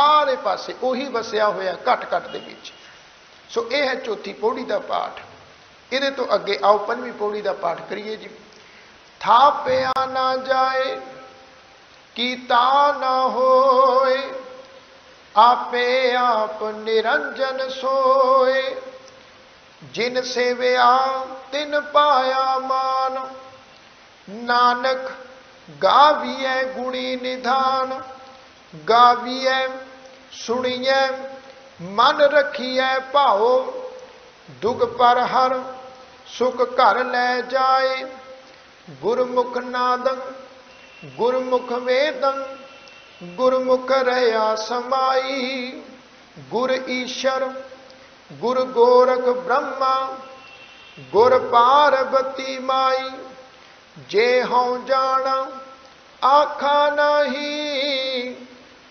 ਸਾਰੇ ਪਾਸੇ ਉਹੀ ਵਸਿਆ ਹੋਇਆ ਘਟ ਘਟ ਦੇ ਵਿੱਚ। ਸੋ ਇਹ ਹੈ ਚੌਥੀ ਪੌੜੀ ਦਾ ਪਾਠ। ਇਹਦੇ ਤੋਂ ਅੱਗੇ ਆਓ, ਪੰਜਵੀਂ ਪੌੜੀ ਦਾ ਪਾਠ ਕਰੀਏ ਜੀ। ਥਾਪਿਆ ਨਾ ਜਾਏ, ਕੀਤਾ ਨਾ ਹੋਏ, ਆਪੇ ਆਪ ਨਿਰੰਜਨ ਸੋਏ। ਜਿਨ ਸੇਵਿਆ, ਤਿਨ ਪਾਇਆ ਮਾਨ। ਨਾਨਕ ਗਾਵੀਐ ਗੁਣੀ ਨਿਧਾਨ, ਗਾਵੀਐ ਸੁਣੀਐ, ਮਨ ਰਖੀਐ ਭਾਉ ਦੁਗ ਪਰ ਹਰ ਸੁਖ ਘਰ ਲੈ ਜਾਏ। ਗੁਰਮੁਖ ਨਾਦੰ, ਗੁਰਮੁਖ ਵੇਦੰ, ਗੁਰਮੁਖ ਰਹਾ ਸਮਾਈ। ਗੁਰ ਈਸ਼ਰ, ਗੁਰ ਗੋਰਖ ਬ੍ਰਹਮਾ, ਗੁਰ ਪਾਰਵਤੀ ਮਾਈ ਜੇ ਹਉ ਜਾਣਾ, ਆਖਾ ਨਹੀਂ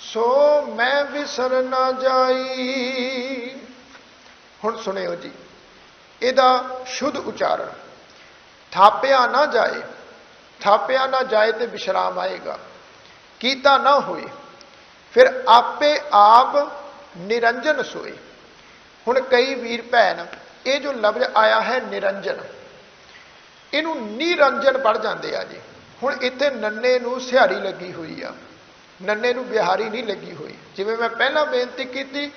ਸੋ ਮੈਂ ਵਿਸਰ ਨਾ ਜਾਈ। ਹੁਣ ਸੁਣਿਓ ਜੀ, ਇਹਦਾ ਸ਼ੁੱਧ ਉਚਾਰਨ। ਥਾਪਿਆ ਨਾ ਜਾਏ, ਥਾਪਿਆ ਨਾ ਜਾਏ ਤੇ ਵਿਸ਼ਰਾਮ ਆਏਗਾ। ਕੀਤਾ ਨਾ ਹੋਏ, ਫਿਰ ਆਪੇ ਆਪ ਨਿਰੰਜਨ ਸੋਏ। ਹੁਣ ਕਈ ਵੀਰ ਭੈਣ, ਇਹ ਜੋ ਲਫ਼ਜ਼ ਆਇਆ ਹੈ ਨਿਰੰਜਨ, ਇਹਨੂੰ ਨਿਰੰਜਨ ਪੜ ਜਾਂਦੇ ਆ ਜੀ। ਹੁਣ ਇੱਥੇ ਨੰਨੇ ਨੂੰ ਸਿਹਾਰੀ ਲੱਗੀ ਹੋਈ ਆ। ਨੰਨੇ ਨੂੰ ਬਿਹਾਰੀ ਨਹੀਂ ਲੱਗੀ ਹੋਈ। ਜਿਵੇਂ ਮੈਂ ਪਹਿਲਾਂ ਬੇਨਤੀ ਕੀਤੀ,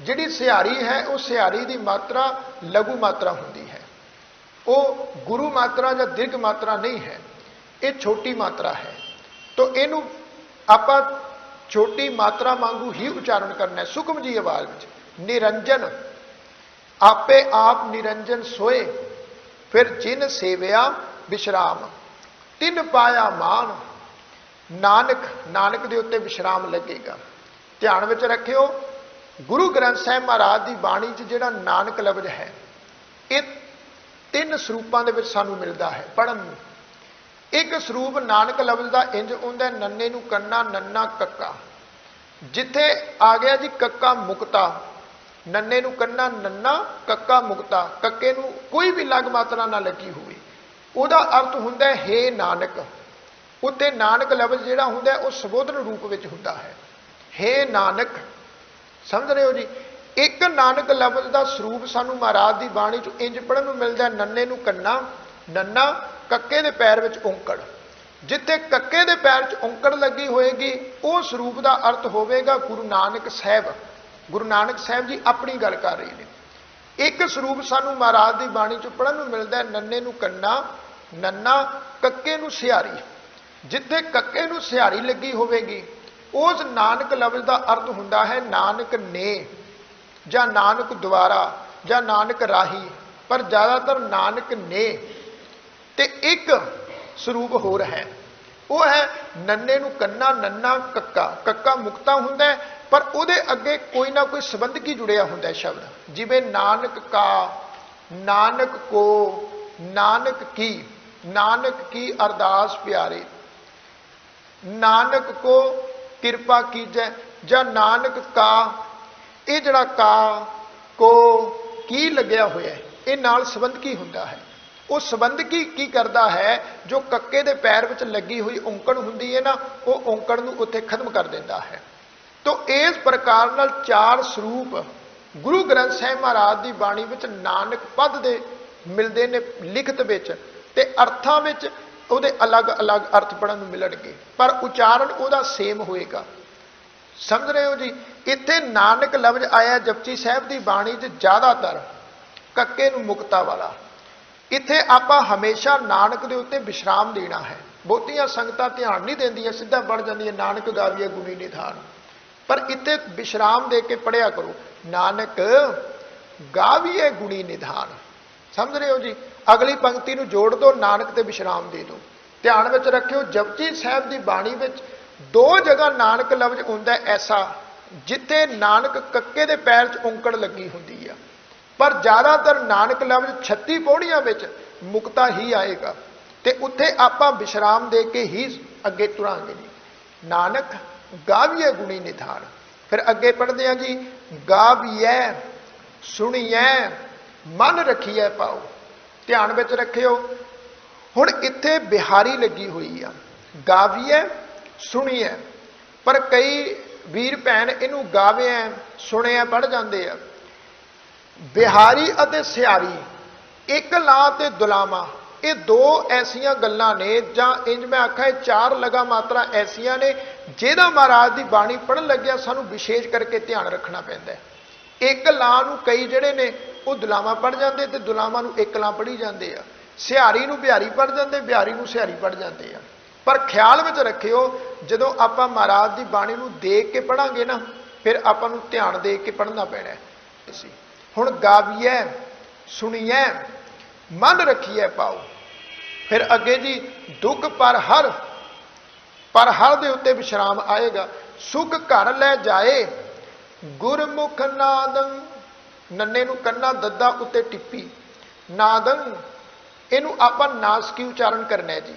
ਜਿਹੜੀ ਸਿਹਾਰੀ ਹੈ, ਉਹ ਸਿਹਾਰੀ ਦੀ ਮਾਤਰਾ ਲਘੂ ਮਾਤਰਾ ਹੁੰਦੀ ਹੈ। ਉਹ ਗੁਰੂ ਮਾਤਰਾ ਜਾਂ ਦੀਰਘ ਮਾਤਰਾ ਨਹੀਂ ਹੈ। ਇਹ ਛੋਟੀ ਮਾਤਰਾ ਹੈ। ਤੋਂ ਇਹਨੂੰ ਆਪਾਂ ਛੋਟੀ ਮਾਤਰਾ ਵਾਂਗੂ ਹੀ ਉਚਾਰਨ ਕਰਨਾ ਹੈ। ਸੁਖਮ ਜੀ ਆਵਾਜ਼ ਵਿੱਚ, ਨਿਰੰਜਨ। ਆਪੇ ਆਪ ਨਿਰੰਜਨ ਸੋਏ, ਫਿਰ ਜਿਨ ਸੇਵਿਆ ਵਿਸ਼ਰਾਮ ਤਿੰਨ ਪਾਇਆ ਮਾਨ। ਨਾਨਕ ਨਾਨਕ ਦੇ ਉੱਤੇ ਵਿਸ਼ਰਾਮ ਲੱਗੇਗਾ। ਧਿਆਨ ਵਿੱਚ ਰੱਖਿਓ, ਗੁਰੂ ਗ੍ਰੰਥ ਸਾਹਿਬ ਮਹਾਰਾਜ ਦੀ ਬਾਣੀ 'ਚ ਜਿਹੜਾ ਨਾਨਕ ਲਫ਼ਜ਼ ਹੈ, ਇਹ ਤਿੰਨ ਸਰੂਪਾਂ ਦੇ ਵਿੱਚ ਸਾਨੂੰ ਮਿਲਦਾ ਹੈ ਪੜਨ ਨੂੰ। ਇੱਕ ਸਰੂਪ ਨਾਨਕ ਲਫ਼ਜ਼ ਦਾ ਇੰਜ ਹੁੰਦਾ ਨੰਨੇ ਨੂੰ ਕੰਨਾ, ਨੰਨਾ ਕੱਕਾ। ਜਿੱਥੇ ਆ ਗਿਆ ਜੀ ਕੱਕਾ ਮੁਕਤਾ, ਨੰਨੇ ਨੂੰ ਕੰਨਾ, ਨੰਨਾ ਕੱਕਾ ਮੁਕਤਾ, ਕੱਕੇ ਨੂੰ ਕੋਈ ਵੀ ਲਗ ਮਾਤਰਾ ਨਾ ਲੱਗੀ ਹੋਵੇ। ਉਹਦਾ ਅਰਥ ਹੁੰਦਾ ਹੈ, ਹੇ ਨਾਨਕ। ਉੱਤੇ ਨਾਨਕ ਲਫ਼ਜ਼ ਜਿਹੜਾ ਹੁੰਦਾ ਉਹ ਸੰਬੋਧਨ ਰੂਪ ਵਿੱਚ ਹੁੰਦਾ ਹੈ। ਹੇ ਨਾਨਕ, ਸਮਝ ਰਹੇ ਹੋ ਜੀ? ਇੱਕ ਨਾਨਕ ਲਫ਼ਜ਼ ਦਾ ਸਰੂਪ ਸਾਨੂੰ ਮਹਾਰਾਜ ਦੀ ਬਾਣੀ ਚ ਇੰਜ ਪੜਨ ਨੂੰ ਮਿਲਦਾ ਨੰਨੇ ਨੂੰ ਕੰਨਾ, ਨੰਨਾ ਕੱਕੇ ਦੇ ਪੈਰ ਵਿੱਚ ਔਂਕੜ। ਜਿੱਥੇ ਕੱਕੇ ਦੇ ਪੈਰ 'ਚ ਔਂਕੜ ਲੱਗੀ ਹੋਏਗੀ, ਉਹ ਸਰੂਪ ਦਾ ਅਰਥ ਹੋਵੇਗਾ ਗੁਰੂ ਨਾਨਕ ਸਾਹਿਬ। ਗੁਰੂ ਨਾਨਕ ਸਾਹਿਬ ਜੀ ਆਪਣੀ ਗੱਲ ਕਰ ਰਹੇ ਨੇ। ਇੱਕ ਸਰੂਪ ਸਾਨੂੰ ਮਹਾਰਾਜ ਦੀ ਬਾਣੀ 'ਚ ਪੜਨ ਨੂੰ ਮਿਲਦਾ ਨੰਨੇ ਨੂੰ ਕੰਨਾ, ਨੰਨਾ ਕੱਕੇ ਨੂੰ ਸਿਆਰੀ। ਜਿੱਥੇ ਕੱਕੇ ਨੂੰ ਸਿਹਾਰੀ ਲੱਗੀ ਹੋਵੇਗੀ, ਉਸ ਨਾਨਕ ਲਫ਼ਜ਼ ਦਾ ਅਰਥ ਹੁੰਦਾ ਹੈ ਨਾਨਕ ਨੇ ਜਾਂ ਨਾਨਕ ਦੁਆਰਾ ਜਾਂ ਨਾਨਕ ਰਾਹੀ, ਪਰ ਜ਼ਿਆਦਾਤਰ ਨਾਨਕ ਨੇ ਤੇ ਇੱਕ ਸਰੂਪ ਹੋਰ ਹੈ। ਉਹ ਹੈ ਨੰਨੇ ਨੂੰ ਕੰਨਾ, ਨੰਨਾ ਕੱਕਾ ਕੱਕਾ ਮੁਕਤਾ ਹੁੰਦਾ ਪਰ ਉਹਦੇ ਅੱਗੇ ਕੋਈ ਨਾ ਕੋਈ ਸੰਬੰਧ ਕੀ ਜੁੜਿਆ ਹੁੰਦਾ ਸ਼ਬਦ? ਜਿਵੇਂ ਨਾਨਕ ਕਾ, ਨਾਨਕ ਕੋ, ਨਾਨਕ ਕੀ ਨਾਨਕ ਕੀ ਅਰਦਾਸ ਪਿਆਰੇ। ਨਾਨਕ ਕੋ ਕਿਰਪਾ ਕੀਜੈ, ਜਾਂ ਨਾਨਕ ਕਾ, ਇਹ ਜਿਹੜਾ ਕਾ ਕੋ ਕੀ ਲੱਗਿਆ ਹੋਇਆ ਹੈ, ਇਹ ਨਾਲ ਸੰਬੰਧਕੀ ਹੁੰਦਾ ਹੈ? ਉਹ ਸੰਬੰਧਕੀ ਕੀ ਕਰਦਾ ਹੈ? ਜੋ ਕੱਕੇ ਦੇ ਪੈਰ ਵਿੱਚ ਲੱਗੀ ਹੋਈ ਔਂਕੜ ਹੁੰਦੀ ਹੈ ਨਾ, ਉਹ ਔਂਕੜ ਨੂੰ ਉੱਥੇ ਖਤਮ ਕਰ ਦਿੰਦਾ ਹੈ। ਤੋਂ ਇਸ ਪ੍ਰਕਾਰ ਨਾਲ ਚਾਰ ਸਰੂਪ ਗੁਰੂ ਗ੍ਰੰਥ ਸਾਹਿਬ ਮਹਾਰਾਜ ਦੀ ਬਾਣੀ ਵਿੱਚ ਨਾਨਕ ਪਦ ਦੇ ਮਿਲਦੇ ਨੇ ਲਿਖਤ ਵਿੱਚ ਤੇ ਅਰਥਾਂ ਵਿੱਚ ਉਹਦੇ ਅਲੱਗ-ਅਲੱਗ ਅਰਥ ਪੜਨ ਨੂੰ ਮਿਲਣਗੇ। ਪਰ ਉਚਾਰਨ ਉਹਦਾ ਸੇਮ ਹੋਏਗਾ। ਸਮਝ ਰਹੇ ਹੋ ਜੀ? ਇੱਥੇ ਨਾਨਕ ਲਫ਼ਜ਼ ਆਇਆ ਜਪਜੀ ਸਾਹਿਬ ਦੀ ਬਾਣੀ 'ਚ ਜ਼ਿਆਦਾਤਰ, ਕੱਕੇ ਨੂੰ ਮੁਕਤਾ ਵਾਲਾ। ਇੱਥੇ ਆਪਾਂ ਹਮੇਸ਼ਾ ਨਾਨਕ ਦੇ ਉੱਤੇ ਵਿਸ਼ਰਾਮ ਦੇਣਾ ਹੈ। ਬਹੁਤੀਆਂ ਸੰਗਤਾਂ ਧਿਆਨ ਨਹੀਂ ਦਿੰਦੀਆਂ, ਸਿੱਧਾ ਬਣ ਜਾਂਦੀਆਂ, ਨਾਨਕ ਗਾਵੀਏ ਗੁਣੀ ਨਿਧਾਨ। ਪਰ ਇੱਥੇ ਵਿਸ਼ਰਾਮ ਦੇ ਕੇ ਪੜਿਆ ਕਰੋ, ਨਾਨਕ ਗਾਵੀਏ ਗੁਣੀ ਨਿਧਾਨ। ਸਮਝ ਰਹੇ ਹੋ ਜੀ? ਅਗਲੀ ਪੰਕਤੀ ਨੂੰ ਜੋੜ ਦਿਓ ਨਾਨਕ ਤੇ ਵਿਸ਼ਰਾਮ ਦੇ ਦਿਓ ਧਿਆਨ ਵਿੱਚ ਰੱਖਿਓ, ਜਪਜੀ ਸਾਹਿਬ ਦੀ ਬਾਣੀ ਵਿੱਚ ਦੋ ਜਗ੍ਹਾ ਨਾਨਕ ਲਫ਼ਜ਼ ਹੁੰਦਾ ਐਸਾ, ਜਿੱਥੇ ਨਾਨਕ ਕੱਕੇ ਦੇ ਪੈਰ 'ਚ ਔਂਕੜ ਲੱਗੀ ਹੁੰਦੀ ਆ। ਪਰ ਜ਼ਿਆਦਾਤਰ ਨਾਨਕ ਲਫ਼ਜ਼ 36 ਪੌੜੀਆਂ ਵਿੱਚ ਮੁਕਤਾ ਹੀ ਆਏਗਾ ਤੇ ਉੱਥੇ ਆਪਾਂ ਵਿਸ਼ਰਾਮ ਦੇ ਕੇ ਹੀ ਅੱਗੇ ਤੁਰਾਂਗੇ ਜੀ। ਨਾਨਕ ਗਾਵੀਏ ਗੁਣੀ ਨਿਧਾਨ ਫਿਰ ਅੱਗੇ ਪੜ੍ਹਦੇ ਆ ਜੀ, ਗਾਵੀਐ, ਸੁਣੀਐ, ਮਨ ਰੱਖੀਐ ਪਾਓ। ਧਿਆਨ ਵਿੱਚ ਰੱਖਿਓ। ਹੁਣ ਇੱਥੇ ਬਿਹਾਰੀ ਲੱਗੀ ਹੋਈ ਆ। ਗਾਵੀਐ, ਸੁਣੀਐ। ਪਰ ਕਈ ਵੀਰ ਭੈਣ ਇਹਨੂੰ ਗਾਵਿਐ, ਸੁਣਿਆ ਪੜ ਜਾਂਦੇ ਆ। ਬਿਹਾਰੀ ਅਤੇ ਸਿਆਰੀ, ਇੱਕ ਲਾ ਤੇ ਦੁਲਾਮਾ। ਇਹ ਦੋ ਐਸੀਆਂ ਗੱਲਾਂ ਨੇ ਜਾਂ ਇੰਜ ਮੈਂ ਆਖਾਂ ਇਹ ਚਾਰ ਲਗਾ ਮਾਤਰਾ ਐਸੀਆਂ ਨੇ ਜਿਹਦਾ ਮਹਾਰਾਜ ਦੀ ਬਾਣੀ ਪੜਨ ਲੱਗਿਆ ਸਾਨੂੰ ਵਿਸ਼ੇਸ਼ ਕਰਕੇ ਧਿਆਨ ਰੱਖਣਾ ਪੈਂਦਾ ਹੈ। ਇੱਕ ਲਾਂ ਨੂੰ ਕਈ ਜਿਹੜੇ ਨੇ ਉਹ ਦੁਲਾਮਾ ਪੜ ਜਾਂਦੇ ਤੇ ਦੁਲਾਮਾ ਨੂੰ ਇੱਕ ਲਾਂ ਪੜੀ ਜਾਂਦੇ ਆ। ਸਿਹਾਰੀ ਨੂੰ ਬਿਹਾਰੀ ਪੜ ਜਾਂਦੇ, ਬਿਹਾਰੀ ਨੂੰ ਸਿਹਾਰੀ ਪੜ ਜਾਂਦੇ ਆ। ਪਰ ਖਿਆਲ ਵਿੱਚ ਰੱਖਿਓ, ਜਦੋਂ ਆਪਾਂ ਮਹਾਰਾਜ ਦੀ ਬਾਣੀ ਨੂੰ ਦੇਖ ਕੇ ਪੜਾਂਗੇ ਨਾ, ਫਿਰ ਆਪਾਂ ਨੂੰ ਧਿਆਨ ਦੇ ਕੇ ਪੜਨਾ ਪੈਣਾ ਹੈ। ਹੁਣ ਗਾਵੀਏ ਸੁਣੀਏ ਮਨ ਰੱਖੀਏ ਪਾਓ। ਫਿਰ ਅੱਗੇ ਜੀ, ਦੁੱਖ ਪਰ ਹਰ ਪਰ ਹਰ ਦੇ ਉੱਤੇ ਵਿਸ਼ਰਾਮ ਆਏਗਾ। ਸੁਖ ਘਰ ਲੈ ਜਾਏ, ਗੁਰਮੁਖ ਨਾਦੰ ਨੰਨੇ ਨੂੰ ਕੰਨਾ ਦੱਦਾ ਉੱਤੇ ਟਿੱਪੀ ਨਾਦੰ ਇਹਨੂੰ ਆਪਾਂ ਨਾਸਕੀ ਉਚਾਰਨ ਕਰਨਾ ਹੈ ਜੀ?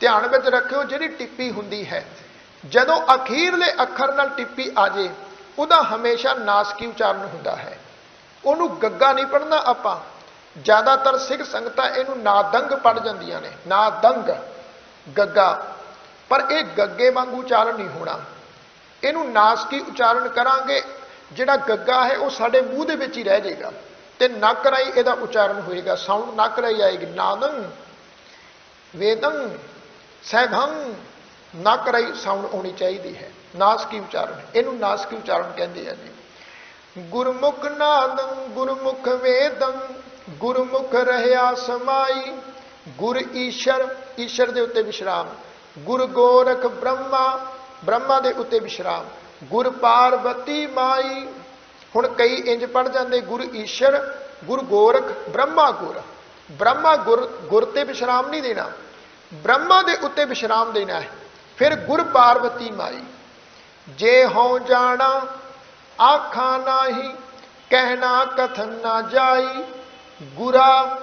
ਧਿਆਨ ਵਿੱਚ ਰੱਖਿਓ, ਜਿਹੜੀ ਟਿੱਪੀ ਹੁੰਦੀ ਹੈ, ਜਦੋਂ ਅਖੀਰਲੇ ਅੱਖਰ ਨਾਲ ਟਿੱਪੀ ਆ ਜੇ, ਉਹਦਾ ਹਮੇਸ਼ਾ ਨਾਸਕੀ ਉਚਾਰਨ ਹੁੰਦਾ ਹੈ? ਉਹਨੂੰ ਗੱਗਾ ਨਹੀਂ ਪੜਨਾ ਆਪਾਂ। ਜ਼ਿਆਦਾਤਰ ਸਿੱਖ ਸੰਗਤਾਂ ਇਹਨੂੰ ਨਾਦੰਗ ਪੜ ਜਾਂਦੀਆਂ ਨੇ। ਨਾਦੰਗ, ਗੱਗਾ। ਪਰ ਇਹ ਗੱਗੇ ਵਾਂਗੂ ਉਚਾਰਨ ਨਹੀਂ ਹੋਣਾ। ਇਹਨੂੰ ਨਾਸਕੀ ਉਚਾਰਨ ਕਰਾਂਗੇ? ਜਿਹੜਾ ਗੱਗਾ ਹੈ, ਉਹ ਸਾਡੇ ਮੂੰਹ ਦੇ ਵਿੱਚ ਹੀ ਰਹਿ ਜਾਏਗਾ ਤੇ ਨੱਕ ਰਾਈ ਇਹਦਾ ਉਚਾਰਨ ਹੋਏਗਾ। ਸਾਊਂਡ ਨੱਕ ਰਾਈ ਆਏਗੀ। ਨਾਦੰ ਵੇਦੰ ਸੈਭੰ ਨੱਕ ਰਾਈ ਸਾਊਂਡ ਹੋਣੀ ਚਾਹੀਦੀ ਹੈ। ਨਾਸਕੀ ਉਚਾਰਨ? ਇਹਨੂੰ ਨਾਸਕੀ ਉਚਾਰਨ ਕਹਿੰਦੇ ਆ ਜੀ। ਗੁਰਮੁਖ ਨਾਦੰ ਗੁਰਮੁਖ ਵੇਦੰ, ਗੁਰਮੁਖ ਰਹਿਆ ਸਮਾਈ, ਗੁਰ ਈਸ਼ਰ ਈਸ਼ਰ ਦੇ ਉੱਤੇ ਵਿਸ਼ਰਾਮ। ਗੁਰ ਗੋਰਖ ਬ੍ਰਹਮਾ ਬ੍ਰਹਮਾ ਦੇ ਉੱਤੇ ਵਿਸ਼ਰਾਮ। ਗੁਰ ਪਾਰਵਤੀ ਮਾਈ। ਹੁਣ ਕਈ ਇੰਜ ਪੜ ਜਾਂਦੇ, ਗੁਰ ਈਸ਼ਰ, ਗੁਰ ਗੋਰਖ, ਬ੍ਰਹਮਾ ਗੁਰ। ਬ੍ਰਹਮਾ ਗੁਰ ਗੁਰ ਤੇ ਵਿਸ਼ਰਾਮ ਨਹੀਂ ਦੇਣਾ। ਬ੍ਰਹਮਾ ਦੇ ਉੱਤੇ ਵਿਸ਼ਰਾਮ ਦੇਣਾ ਹੈ। ਫਿਰ ਗੁਰ ਪਾਰਵਤੀ ਮਾਈ। ਜੇ ਹਉ ਜਾਣਾ, ਆਖਾਂ ਨਾਹੀ ਕਹਿਣਾ ਕਥਨ ਨਾ ਜਾਈ। ਗੁਰਾ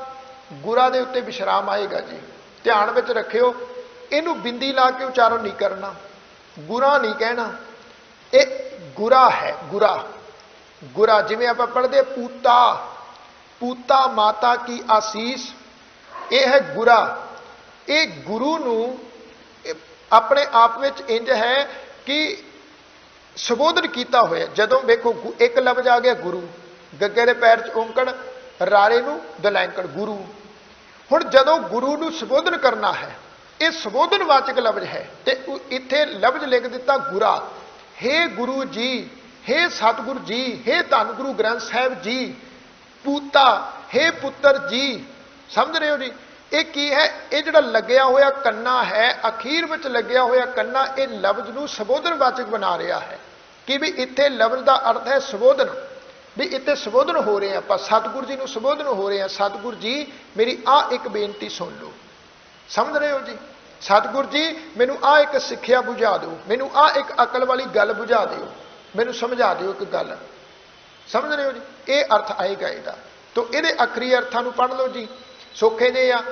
ਗੁਰਾ ਦੇ ਉੱਤੇ ਵਿਸ਼ਰਾਮ ਆਏਗਾ ਜੀ। ਧਿਆਨ ਵਿੱਚ ਰੱਖਿਓ, ਇਹਨੂੰ ਬਿੰਦੀ ਲਾ ਕੇ ਉਚਾਰਨ ਨਹੀਂ ਕਰਨਾ। ਗੁਰਾ ਨਹੀਂ ਕਹਿਣਾ। ਇਹ ਗੁਰਾ ਹੈ, ਗੁਰਾ। ਗੁਰਾ ਜਿਵੇਂ ਆਪਾਂ ਪੜ੍ਹਦੇ ਪੂਤਾ। ਪੂਤਾ ਮਾਤਾ ਕੀ ਆਸੀਸ? ਇਹ ਹੈ ਗੁਰਾ। ਇਹ ਗੁਰੂ ਨੂੰ ਆਪਣੇ ਆਪ ਵਿੱਚ ਇੰਜ ਹੈ ਕਿ ਸੰਬੋਧਨ ਕੀਤਾ ਹੋਇਆ। ਜਦੋਂ ਵੇਖੋ, ਗੁ- ਇੱਕ ਲਫ਼ਜ਼ ਆ ਗਿਆ, ਗੁਰੂ। ਗੱਗੇ ਦੇ ਪੈਰ 'ਚ ਔਂਕੜ ਰਾਰੇ ਨੂੰ ਦਲੈਂਕੜ ਗੁਰੂ। ਹੁਣ ਜਦੋਂ ਗੁਰੂ ਨੂੰ ਸੰਬੋਧਨ ਕਰਨਾ ਹੈ ਇਹ ਸੰਬੋਧਨ ਵਾਚਕ ਲਫ਼ਜ਼ ਹੈ ਤੇ ਇੱਥੇ ਲਫ਼ਜ਼ ਲਿਖ ਦਿੱਤਾ ਗੁਰਾ। ਹੇ ਗੁਰੂ ਜੀ, ਹੇ ਸਤਿਗੁਰੂ ਜੀ, ਹੇ ਧੰਨ ਗੁਰੂ ਗ੍ਰੰਥ ਸਾਹਿਬ ਜੀ, ਪੂਤਾ, ਹੇ ਪੁੱਤਰ ਜੀ। ਸਮਝ ਰਹੇ ਹੋ ਜੀ? ਇਹ ਕੀ ਹੈ? ਇਹ ਜਿਹੜਾ ਲੱਗਿਆ ਹੋਇਆ ਕੰਨਾ ਹੈ, ਅਖੀਰ ਵਿੱਚ ਲੱਗਿਆ ਹੋਇਆ ਕੰਨਾ, ਇਹ ਲਫ਼ਜ਼ ਨੂੰ ਸੰਬੋਧਨ ਵਾਚਕ ਬਣਾ ਰਿਹਾ ਹੈ। ਕਿ ਵੀ ਇੱਥੇ ਲਫ਼ਜ਼ ਦਾ ਅਰਥ ਹੈ ਸੰਬੋਧਨ। ਵੀ ਇੱਥੇ ਸੰਬੋਧਨ ਹੋ ਰਹੇ ਆ ਆਪਾਂ, ਸਤਿਗੁਰੂ ਜੀ ਨੂੰ ਸੰਬੋਧਨ ਹੋ ਰਹੇ ਆ ਸਤਿਗੁਰੂ ਜੀ, ਮੇਰੀ ਆ ਇੱਕ ਬੇਨਤੀ ਸੁਣ ਲਓ। ਸਮਝ ਰਹੇ ਹੋ ਜੀ? ਸਤਿਗੁਰ ਜੀ, ਮੈਨੂੰ ਆ ਇੱਕ ਸਿੱਖਿਆ ਬੁਝਾ ਦਿਓ। ਮੈਨੂੰ ਆ ਇੱਕ ਅਕਲ ਵਾਲੀ ਗੱਲ ਬੁਝਾ ਦਿਓ। ਮੈਨੂੰ ਸਮਝਾ ਦਿਓ ਇੱਕ ਗੱਲ। ਸਮਝ ਰਹੇ ਹੋ ਜੀ? ਇਹ ਅਰਥ ਆਏਗਾ ਇਹਦਾ। ਤੋਂ ਇਹਦੇ ਅਖਰੀ ਅਰਥਾਂ ਨੂੰ ਪੜ੍ਹ ਲਓ ਜੀ। ਸੌਖੇ ਜੇ ਆ।